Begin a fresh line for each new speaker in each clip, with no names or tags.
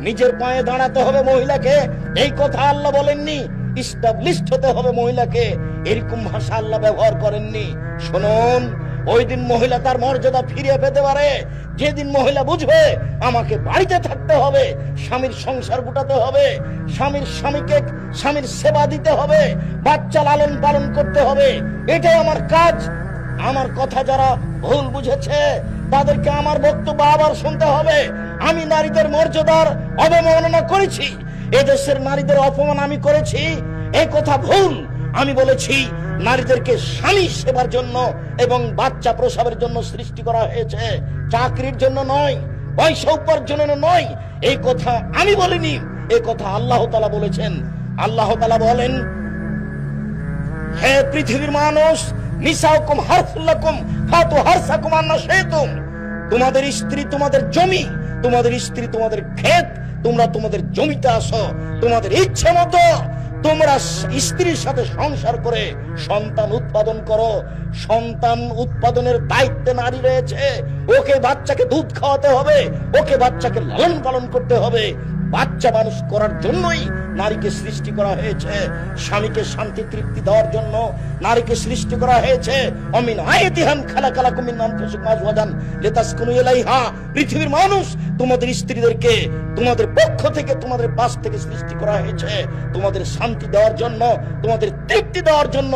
নিজের পায়ে দাঁড়াতে হবে মহিলাকে। এই কথা আল্লাহ বলেননি, ইস্টাবলিশড হতে হবে মহিলাকে। এরকম ভাষা আল্লাহ ব্যবহার করেননি। শুনুন, ওই দিন মহিলা তার মর্যাদা ফিরিয়ে পেতে পারে। যেদিন মহিলা বুঝবে, আমাকে বাড়িতে থাকতে হবে, স্বামীর সংসার গুটাতে হবে, স্বামীর স্বামীকে, স্বামীর সেবা দিতে হবে, বাচ্চা লালন পালন করতে হবে, এটাই আমার কাজ। আমার কথা যারা ভুল বুঝেছে, তাদেরকে আমার বক্তব্য আবার শুনতে হবে। আমি নারীদের মর্যাদার অবমাননা করেছি। এদেশের নারীদের অপমান আমি করেছি। এই কথা ভুল। আমি বলেছি, নারীদেরকে স্বামী সেবার জন্য এবং বাচ্চা প্রসবের জন্য সৃষ্টি করা হয়েছে। চাকরির জন্য নয়, পয়সা উপার্জনের নয়। এই কথা আমি বলিনি এই কথা আল্লাহ তালা বলেছেন। আল্লাহ তালা বলেন, হে পৃথিবীর মানুষ নিসাউকুম হারফুল্লাকুম ফাতু হারসাকুম আন্না তোমাদের স্ত্রী তোমাদের জমি, তোমাদের স্ত্রী তোমাদের ক্ষেত, তোমরা তোমাদের জমিতে আসো, তোমাদের ইচ্ছে মতো তোমরা স্ত্রীর সাথে সংসার করে সন্তান উৎপাদন করো। সন্তান উৎপাদনের দায়িত্বে নারী রয়েছে, ওকে বাচ্চাকে দুধ খাওয়াতে হবে, ওকে বাচ্চাকে লালন পালন করতে হবে। বাচ্চা মানুষ করার জন্যই নারীকে সৃষ্টি করা হয়েছে। স্বামীকে শান্তি তৃপ্তি দেওয়ার জন্য নারীকে সৃষ্টি করা হয়েছে। অমিন আয়াতিহান খালা কালা কুমিন নাম ফসুক মাস ওয়াজান লেতাস কুনু ইলাইহা। পৃথিবীর মানুষ তোমাদের স্ত্রীদেরকে তোমাদের পক্ষ থেকে, তোমাদের পাশ থেকে সৃষ্টি করা হয়েছে। তোমাদের শান্তি দেওয়ার জন্য, তোমাদের তৃপ্তি দেওয়ার জন্য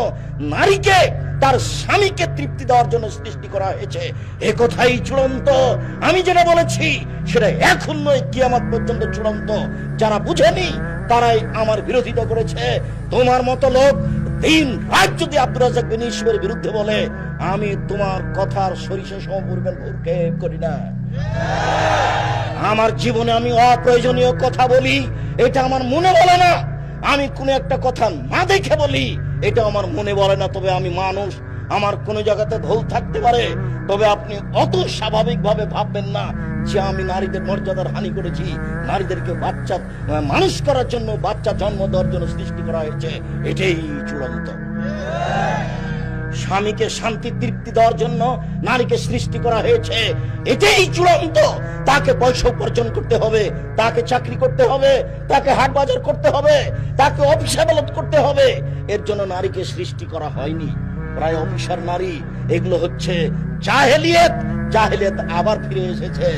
নারীকে, তার স্বামীকে তৃপ্তি দেওয়ার জন্য সৃষ্টি করা হয়েছে। এ কথাই চূড়ান্ত। আমি যেটা বলেছি সেটা এখন নয়, কিয়ামত পর্যন্ত চূড়ান্ত। যারা বুঝেনি, তারাই আমার বিরোধিতা করেছে। তোমার মতো লোক দিন রাত যদি আব্দুল বিরুদ্ধে বলে, আমি তোমার কথার সরিষা সমপূর্বের ভূক্ষেপ করি না। আমার জীবনে আমি অপ্রয়োজনীয় কথা বলি, এটা আমার মনে বলে না। আমি কোন একটা কথা না দেখে বলি, এটা আমার মনে বলে না, তবে আমি মানুষ। আমার কোন জায়গাতে ভুল থাকতে পারে, তবে আপনি অত স্বাভাবিকভাবে ভাববেন না যে আমি নারীদের মর্যাদার হানি করেছি। নারীদেরকে বাচ্চা, মানুষ করার জন্য বাচ্চা জন্ম দেওয়ার জন্য সৃষ্টি করা হয়েছে, এটাই চূড়ান্ত। স্বামীকে শান্তি, তৃপ্তি দেওয়ার জন্য নারীকে সৃষ্টি করা হয়েছে, এটাই চূড়ান্ত। তাকে পয়সা উপার্জন করতে হবে, তাকে চাকরি করতে হবে, তাকে হাট বাজার করতে হবে, তাকে অফিস আদালত করতে হবে। এর জন্য নারীকে সৃষ্টি করা হয়নি। প্রায় অফিসার নারী এগুলো হচ্ছে জাহেলিয়ত। জাহেলিয়ত আবার ফিরে এসেছে।